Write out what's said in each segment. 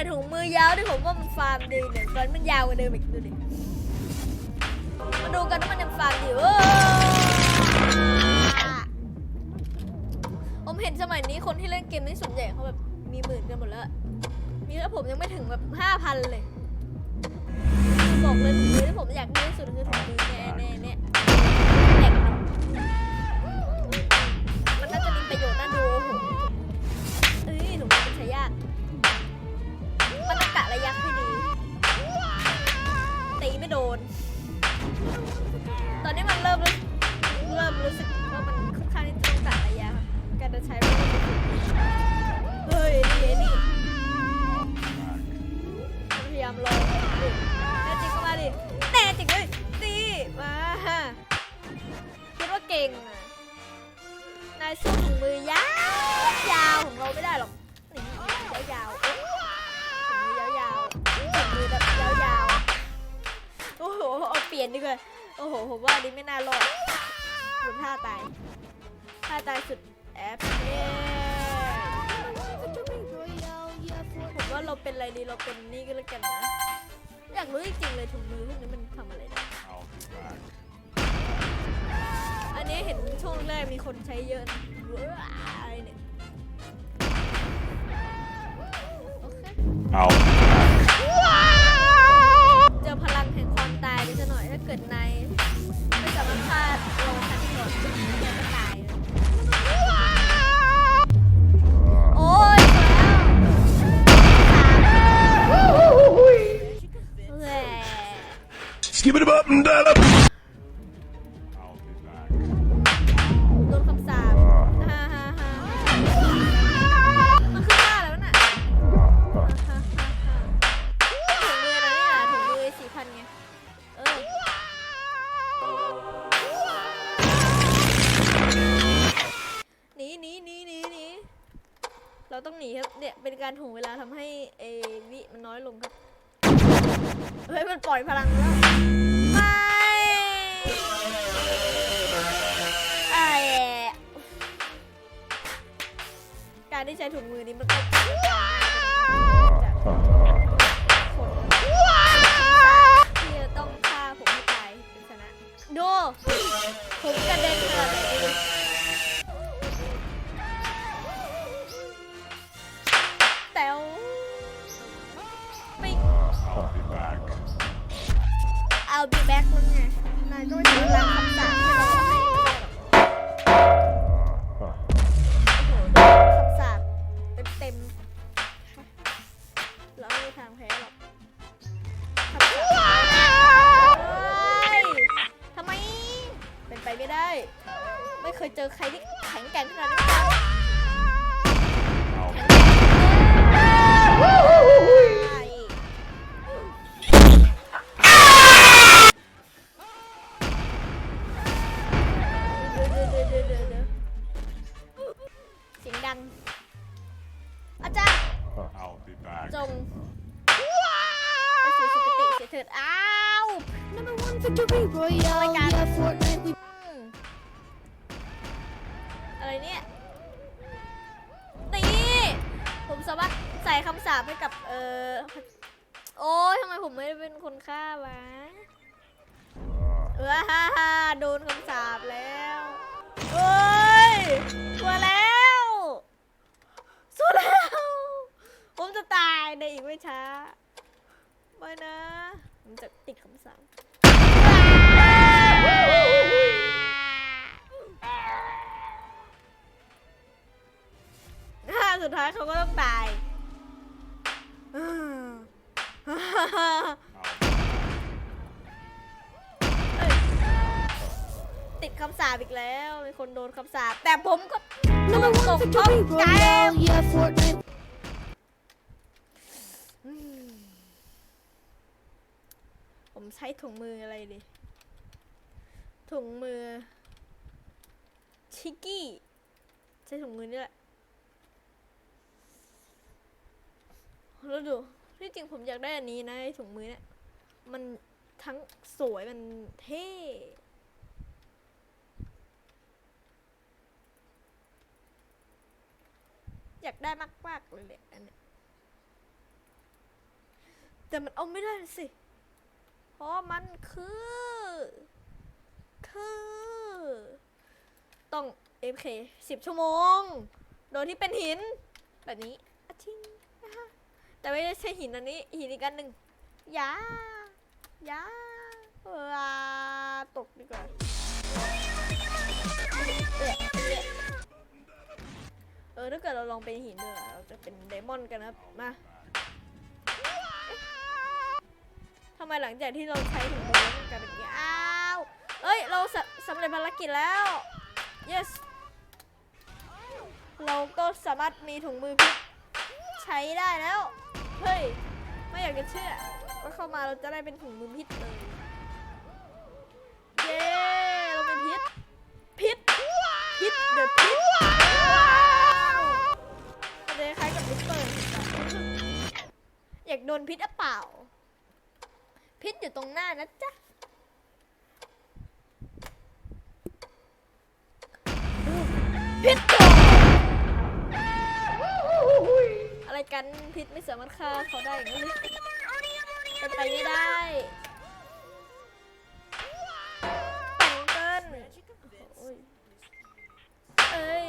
เนี่ยถุงมือยาวที่ผมว่ามันฟาร์มดีเนี่ยตอนมันยาวกว่าเดิมอีกดูดิมาดูกันว่ามันยังฟาร์มดีโอ้ผมเห็นสมัยนี้คนที่เล่นเกมนี้ส่วนใหญ่เขาแบบมีหมื่นกันหมดแล้วอะมีแค่ผมยังไม่ถึงแบบห้าพันเลยบอกเลยถุงมือที่ผมอยากได้ที่สุดคือถุงมือเนี่ยเนี่ยเนี่ยมันมันน่าจะมีประโยชน์น่าดูโอ้โหเอ้ยถุงมือมันใช้ยาก โดน กมีคนใช้เยอะนะว้ยอะไรเนี่ย เอา การถ่วงเวลาทำให้เอวิมันน้อยลงครับ เฮ้ย มันปล่อยพลังแล้ว ไม่ไอการที่ใช้ถุงมือนี้มันก็จากคนที่จะต้องฆ่าผมให้ตายเป็นชนะดูผมกระเด็นขนาดไหน I'll be back แล้วไงนายก็ไม่ถึงรังคำสาปให้เรา อาจารย์จงไปสู่สุคติเสียเถิดอ้าว Number one victory royale. my God. Yeah, Fortnite. We อืมอะไรเนี่ย นี่ ผมสามารถใส่คำสาปให้กับ เออ โอ้ยทำไมผมไม่ได้เป็นคนฆ่าวะ เออฮ่าฮ่าโดนคำสาปแล้วเอ้ยกลัวแล้วสู้แล้ว ผม จะตายในอีกไม่ช้าไม่นะ ผมจะติดคำสาปถ้าสุดท้ายเขาก็ต้องตายติดคำสาปอีกแล้ว มีคนโดนคำสาปแต่ผมก็ number ส่ one งเข้า victory ใจ royale. Yeah, Fortnite. อืมผม ใช้ถุงมืออะไรดีถุงมือ ชิกกี้ ใช้ถุงมือนี่แหละแล้วดูที่จริงผมอยากได้อันนี้นะไอ้ถุงมือเนี่ย มันทั้งสวยมันเท่อยากได้มากๆเลยแหละอันเนี้ยแต่มันเอาไม่ได้สิ ราะมันคือ คือ ต้อง FK สิบชั่วโมง โดยที่เป็นหิน แบบนี้อะชิงนะคะแต่ไม่ได้ใช่หินอันนี้ หินอีกอันหนึ่งยายาเออตกดีกว่าเออถ้าเกิดเราลองเป็นหินด้วยเราจะเป็นไดมอนกันนะครับ มา ทำไมหลังจากที่เราใช้ถุงมือแล้วมันกลายเป็นอย่างนี้อ้าวเอ้ย เราสำสำเร็จภารกิจแล้ว yes เราก็สามารถมีถุงมือพิษใช้ได้แล้ว เฮ้ย ไม่อยากจะเชื่อว่าเข้ามาเราจะได้เป็นถุงมือพิษเลย เย้เราเป็นพิษ พิษ พิษเดือดพิษมันจะคล้ายกับลิปเปอร์อยากโดนพิษอะเปล่า พิษอยู่ตรงหน้านะจ๊ะพิษโดนอะไรกันพิษไม่สามารถฆ่าเขาได้อย่างนี้เลยเป็นไปไม่ได้ตงกันเอ้ย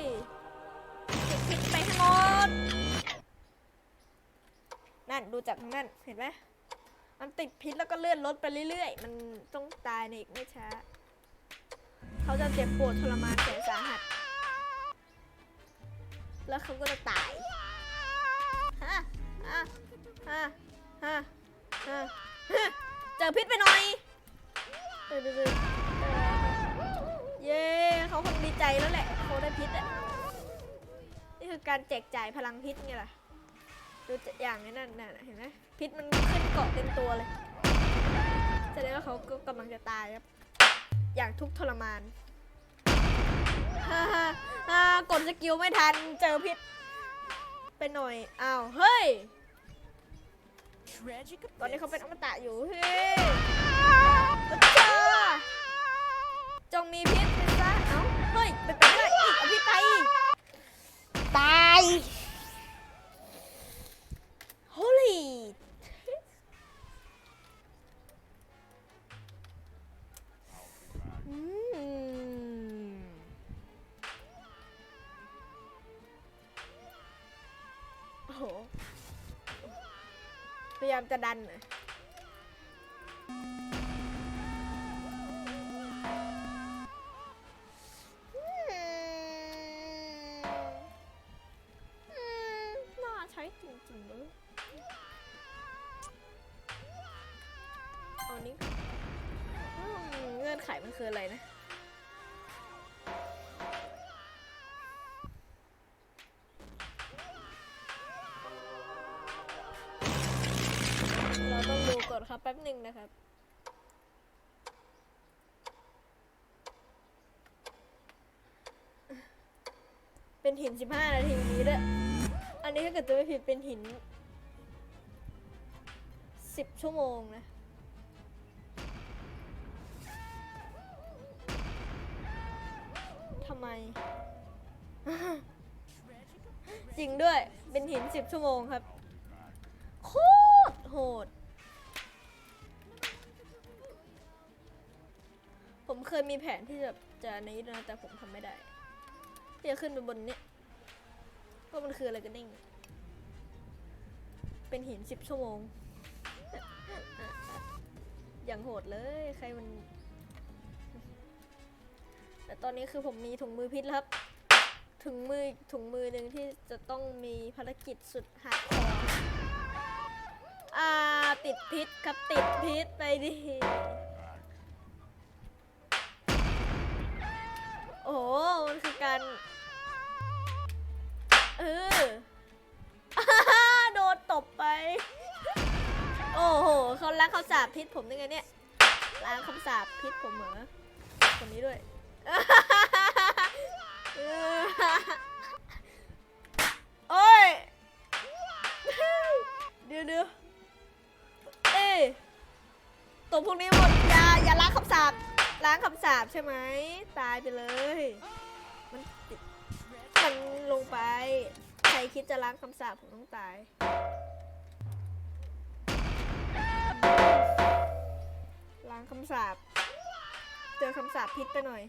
พิษไปให้งหมด นั่น ดูจากตรงนั่น เห็นไหม มันติดพิษแล้วก็เลื่อนรถไปเรื่อยๆ มันต้องตายในอีกไม่ช้า เขาจะเจ็บปวดทรมานแสนสาหัส แล้วเขาก็จะตายฮะฮะฮะฮะฮะเจอพิษไปหน่อยเออเออเออเย้เขาคงดีใจแล้วแหละเขาได้พิษอะนี่คือการแจกจ่ายพลังพิษไงล่ะ ดูจะอย่างนี้นั่นน่ะเห็นไหมพิษมันขึ้นเกาะเต็มตัวเลยแสดงว่าเขาก็กำลังจะตายครับ อย่างทุกทรมานฮ่าฮ่ากดสกิลไม่ทันเจอพิษไปหน่อยอ้าวเฮ้ยตอนนี้เขาเป็นอมตะอยู่เฮ้ยเจอจงมีพิษนซะเอ้าเฮ้ยเป็นไปไม่ได้อีกอาพิไปอีกตาย พยายามจะดันนะ ครับ แป๊บหนึ่งนะครับเป็นหิน 15 นาทีนี้ด้วย อันนี้ถ้าเกิดจะไม่ผิดเป็นหิน 10 ชั่วโมงนะ ทำไม จริงด้วย เป็นหิน 10 ชั่วโมงครับ โคตรโหด เคยมีแผนที่จะจะในนี้นะแต่ผมทำไม่ได้ที่จะขึ้นไปบนเนี้ยว่ามันคืออะไรกันเองเป็นหิน10ชั่วโมง อย่างโหดเลยใครมัน แต่ตอนนี้คือผมมีถุงมือพิษแล้วครับ ถุงมือถุงมือหนึ่งที่จะต้องมีภารกิจสุดหักคออ่าติดพิษครับติดพิษไปดิ อ้โหมันคือการเออโดนตบไป โอ้โหเขาล้างคำสาปพิษผมได้ไงเนี่ยล้างคำสาปพิษผมเหรอคนนี้ด้วยโอ้ยเดี๋ยวเดี๋ยวเอ้ตัวพวกนี้หมดอย่าอย่าล้างคำสาป ล้างคำสาปใช่ไหม ตายไปเลย มันติดมันลงไป ใครคิดจะล้างคำสาปผมต้องตาย ล้างคำสาปเจอคำสาปพิษไปหน่อย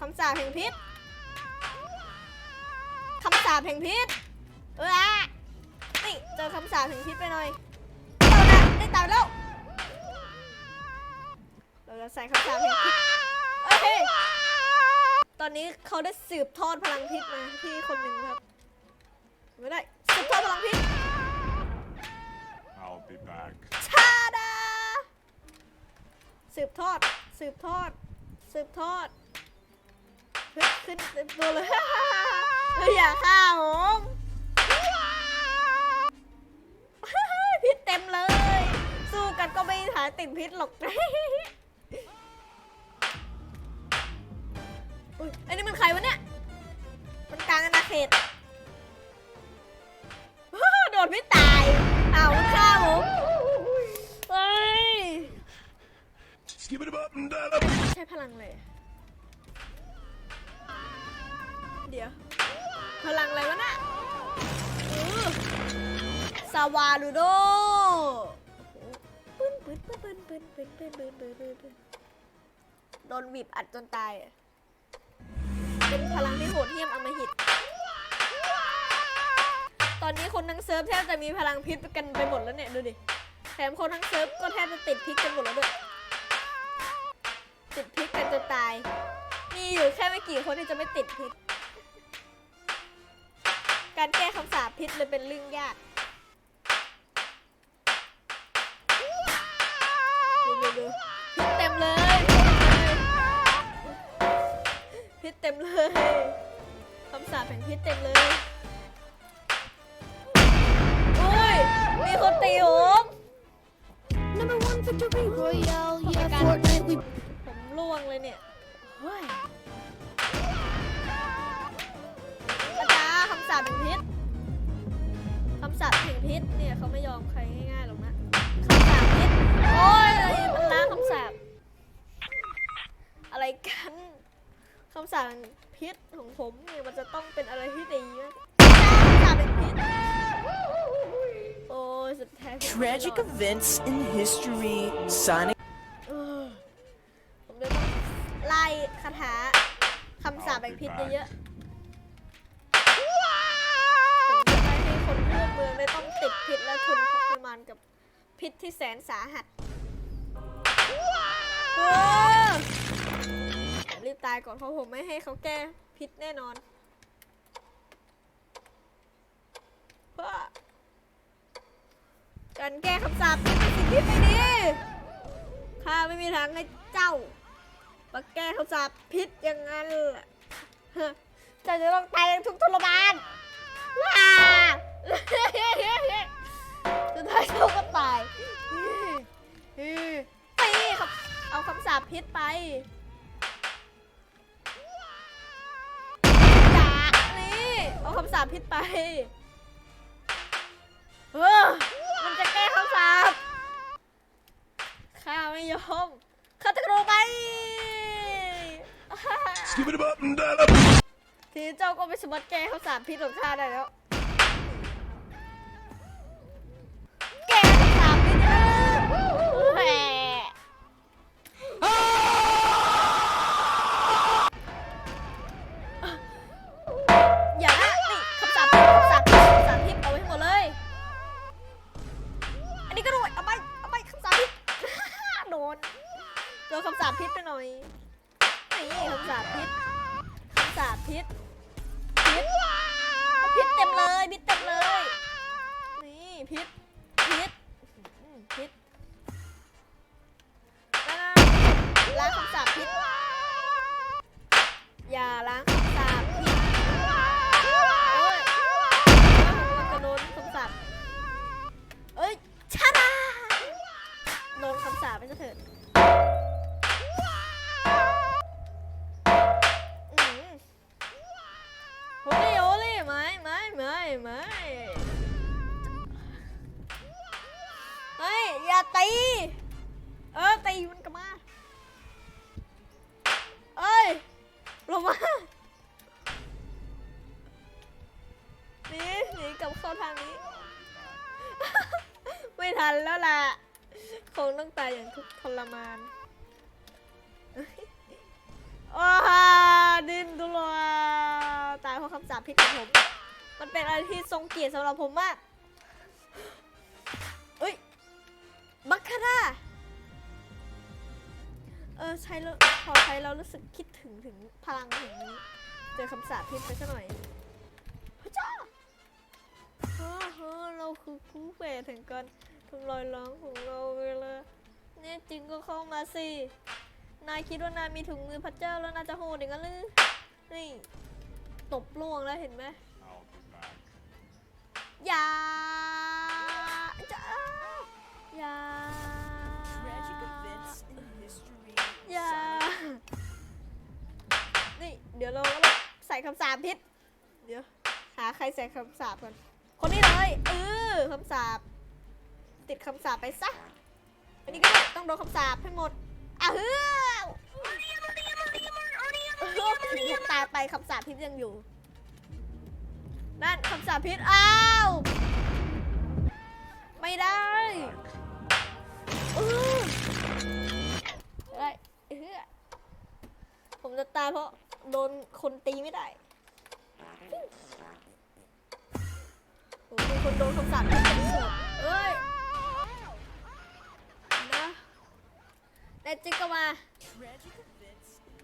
คำสาปแห่งพิษ คำสาปแห่งพิษ เออนี่เจอคำสาปแห่งพิษไปหน่อยเอานะได้ตายแล้ว เราจะใส่คำสาปแห่งพิษโอเคตอนนี้เขาได้สืบทอดพลังพิษมาที่คนหนึ่งครับ ไม่ได้สืบทอดพลังพิษ I'll be back. ชาดา สืบทอด สืบทอด สืบทอด ขึ้นขึ้นเต็มตัวเลย เฮ้ยอย่าฆ่าผมพิษเต็มเลย สู้กันก็ไม่หายติดพิษหรอก อันนี้มันใครวะเนี่ย มันกลางอาณาเขตโดนพิษตายเอ้าวมันฆ่าผมเฮ้ย Skip it up and down up. ใช้พลังเลย เดี๋ยว พลังอะไรวะน่ะอื้อสวาลูโดปืนปืนปืนปืนปืนปืนปืนปืนปืนปืนปืนโดนบีบอัดจนตายอะ เป็นพลังที่โหดเหี้ยมอมหิต ตอนนี้คนทั้งเซิร์ฟแทบจะมีพลังพิษกันไปหมดแล้วเนี่ยดูดิ แถมคนทั้งเซิร์ฟก็แทบจะติดพิษกันหมดแล้วด้วย ติดพิษกันจนตาย มีอยู่แค่ไม่กี่คนที่จะไม่ติดพิษ การแก้คำสาปพิษเลยเป็นเรื่องยากดูดูดูพิษเต็มเลย พิษเต็มเลยคำสาปแห่งพิษเต็มเลย อุ้ย มีคนตีผม Number one victory royale. Yeah, Fortnite. We ผมล่วงเลยเนี่ยเฮ้ยอาจารย์คำสาปแห่งพิษคำสาปแห่งพิษเนี่ยเขาไม่ยอมใครง่ายๆหรอกนะคำสาปพิษ โอ้ยมันล้างคำสาปอะไรกันคำสาปแห่งพิษของผมเนี่ยมันจะต้องเป็นอะไรที่ดีนะคำสาปแห่งพิษ โอ้ยสุดท้ายผมไม่รอ Tragic ด events in history, Sonic เออผมเลยต้องไล่คาถาคำสาปแห่งพิษเยอะๆผมจะไม่ให้คนทั่วเมืองได้ต้องติดพิษและทนทุกข์ทรมานกับพิษที่แสนสาหัสเออผมรีบ ตายก่อนเพราะผมไม่ให้เขาแก้พิษแน่นอนเพื่อการแก้คำสาปพิษเป็นสิ่งที่ไม่ดีข้าไม่มีทางให้เจ้ามาแก้เขาสาปพิษอย่างนั้นเจ้าจะต้องตายอย่างทุกทรมานว้าสุดท้ายเขาก็ตายตีครับเอาคำสาปพิษไปาคำสาปพิษไปเออมันจะแก้คำสาปข้าไม่ยอมข้าจะกรูไป Skip it up and down up. ทีนี้เจ้าก็ไปสมัครแก้ข้าสารพิษของข้าได้แล้ว นี้ก็โด้วยเอาไปเอาไปคำสาปพิษ โดนโดนคำสาปพิษไปหน่อยนี่คำสาปพิษคำสาปพิษพิษพิษเต็มเลยพิษเต็มเลย นี่พิษพิษพิษล้างคำสาปพิษอย่าล้าง สาปไปซะเถิดอืมโอลี่โอลี่ไม่ไม่ไม่ไม่เฮ้ย อย่าตี เออตีมันกลับมาเอ้ยลงมาหนีหนีกลับเข้าทางนี้ ไม่ทันแล้วล่ะ คงต้องตายอย่างทุกทรมานว้าดินตุลาตายเพราะคำสาปพิษของผม มันเป็นอะไรที่ทรงเกียรติสำหรับผมมากเอ้ย บัคคาร่า เออ ใช้แล้วพอใช้แล้วรู้สึกคิดถึงถึงพลังถึงนี้ เจอคำสาปพิษไปซะหน่อยพระเจ้าเฮ้อเฮ้อเราคือคู่เฟรถึงกัน ทำลายล้างของเราไปเลยเนี่ยจริงก็เข้ามาสิ นายคิดว่านายมีถุงมือพระเจ้าแล้วนายจะโหดอย่างนั้นหรือนี่ตบล่วงแล้วเห็นไหมอย่าจะอย่า Tragic events in history. อย่า Sonic นี่เดี๋ยวเราใส่คำสาปพิษ เดี๋ยว หาใครใส่คำสาปก่อน คนนี้เลยเออคำสาป ติดคำสาปไปซะ อันนี้ก็ต้องโดนคำสาปให้หมดอ้าวเฮ้ยตายไปคำสาปพิษยังอยู่ นั่นคำสาปพิษอ้าว ไม่ได้ออได้เฮ้ยผมจะตายเพราะโดนคนตีไม่ได้โอ้มีคนโดนคำสาปเป็นหัวเอ้ยนะ แต่จิก็มา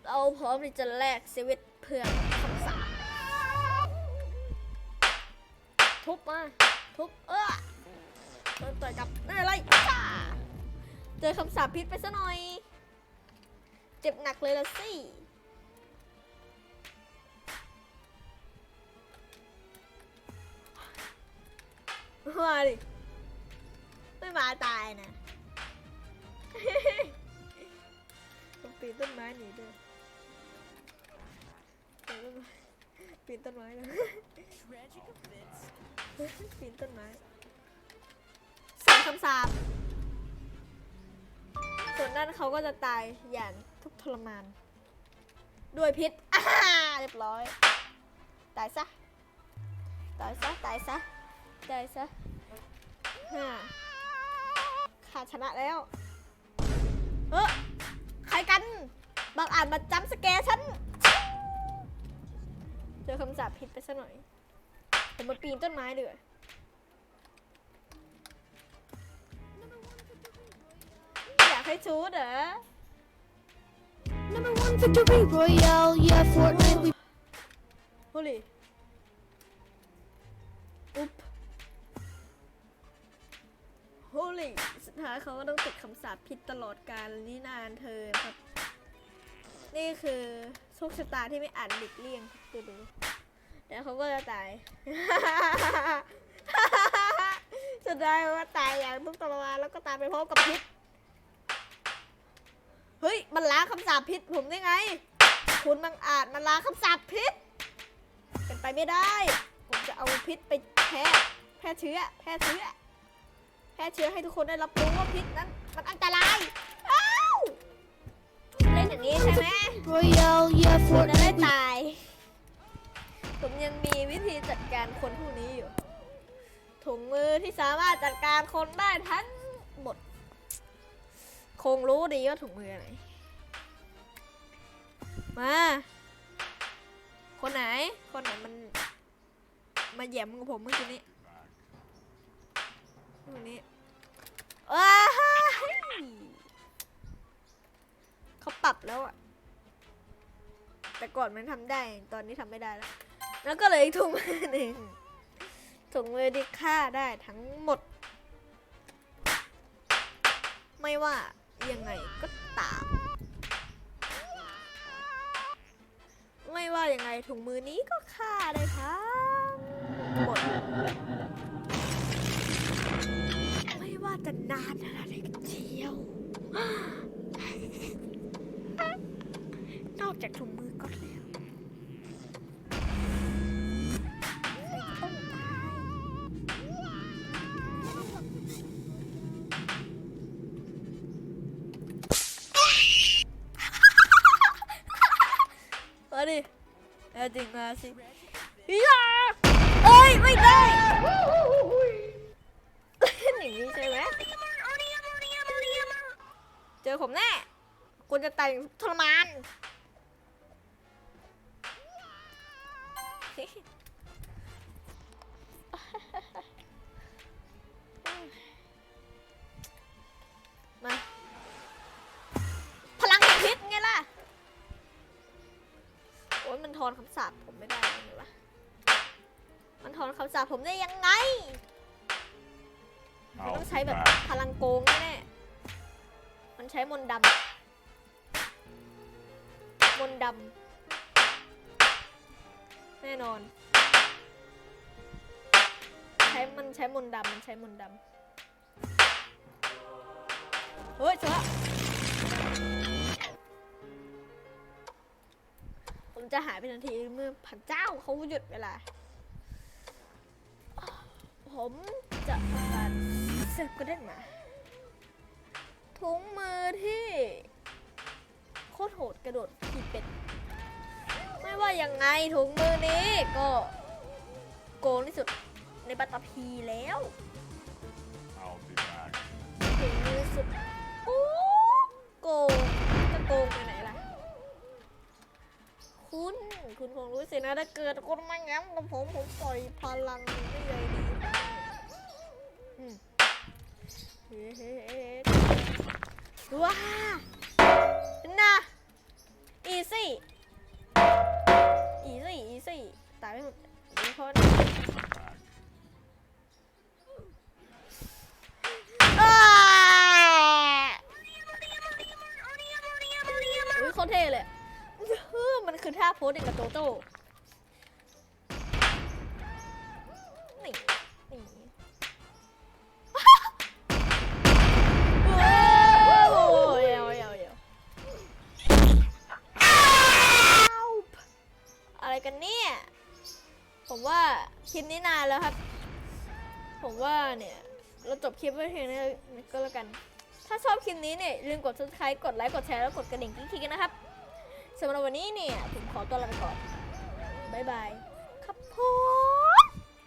เราพร้อมที่จะแลกชีวิตเพื่อคำสาปทุบมาทุบเออโดนต่อยกับนั่นอะไรเจอคำสาปพิษไปซะหน่อย เจ็บหนักเลยละสิมาดิไม่มาตายนะ ต้องปีนต้นไม้หนีด้วยปีนต้นไม้ปีนต้นไม้นะ tragic events ปีนต้นไม้ใส่คำสาปส่วนนั้นเขาก็จะตายอย่างทุกข์ทรมาน ด้วยพิษอ่าเรียบร้อย ตายซะ ตายซะ ตายซะ ตายซะฮ่าข้าชนะแล้ว เออใคร กัน บางอ่านมาจำสแกร์ฉัน เจอคำสาปพิษไปซะหน่อย ผมมาปีนต้นไม้ดีกว่าอยากให้ชูดเหรอ Number one victory royale. Yeah, Fortnite. We ฮุลิอุ๊บฮุลิสุด ท้ายเขาก็ต้องติดคำสาปพิษตลอดกาลนี่นานเธอครับ นี่คือโชคชะตาที่ไม่อาจหลีกเลี่ยงดูดูแล้วเขาก็จะตายสุดท้ายเขาตายอย่างทุกข์ทรมานแล้วก็ตายไปพร้อมกับพิษ เฮ้ย มันล้างคำสาปพิษผมได้ไง คุณบังอาจมันล้างคำสาปพิษ เป็นไปไม่ได้ ผมจะเอาพิษไปแพร่แพร่เชื้อ แพร่เชื้อ แพร่เชื้อให้ทุกคนได้รับรู้ว่าพิษนั้นมันอันตรายอ้าวเล่นอย่างนี้ใช่ไหม royale. Yeah, คุณจะได้ Fortnite. We ตาย ผมยังมีวิธีจัดการคนพวกนี้อยู่ ถุงมือที่สามารถจัดการคนได้ทั้งหมด คงรู้ดีว่าถุงมืออะไร มา คนไหน คนไหนมัน มาเหยียบมือผมเมื่อกี้นี้ คนนี้ว้ายเขาปรับแล้วอะแต่ก่อนมันทำได้ ตอนนี้ทำไม่ได้แล้ว แล้วก็เลยอีกถุงมือหนึ่งถุงมือที่ฆ่าได้ทั้งหมด ไม่ว่ายังไงก็ตาม ไม่ว่ายังไงถุงมือนี้ก็ฆ่าได้ทั้งหมด จะนานขนาดไหนก็เชียว นอกจากถุงมือก็แล้วใครก็ต้องตายมาดิเอาจริงมาสิอย่าเอ้ย ไม่ได้ ผมแน่คุณจะตายอย่างทรมาน มา พลังพิษไงล่ะ โอ้ยมันทอนคำสาปผมไม่ได้เลยวะมันทอนคำสาปผมได้ยังไง มันต้องใช้แบบพลังโกงแน่ๆ มันใช้มนดำมนดำแน่นอน ใช้มันใช้มนดำมันใช้มนดำเฮ้ยเจ้าผมจะหายไปทันทีเมื่อพระเจ้าเขาหยุดเวลา ผมจะทำการเซิร์ฟก็ได้มาถุงมือที่ โคตรโหด กระโดดขี่เป็ด ไม่ว่ายังไงถุงมือนี้ก็โกงที่สุดในปัตตภีแล้วเอาสิมาถุงมือสุดโอ้โกงจะโกงไปไหนล่ะ คุณคุณคงรู้สินะถ้าเกิดคุณมาแง้มกับผมผมปล่อยพลังไม่ใหญ่ดีอืมเฮ้เฮ้เฮ้ว้าน่ะ อีซี่อีซี่อีซี่ตายไม่หมดมีคนอ้าอุ้ยโคตรเท่เลยเฮ้อมันคือท่าโพสเด็กกับโตโต้ คลิปไว้เพียงนี้ก็แล้วกัน ถ้าชอบคลิปนี้เนี่ยอย่าลืมกด subscribe กดไลค์กดแชร์แล้วกดกระดิ่งกิ๊กๆกันนะครับสำหรับวันนี้เนี่ยผมขอตัวลาไปก่อนบ๊ายบาย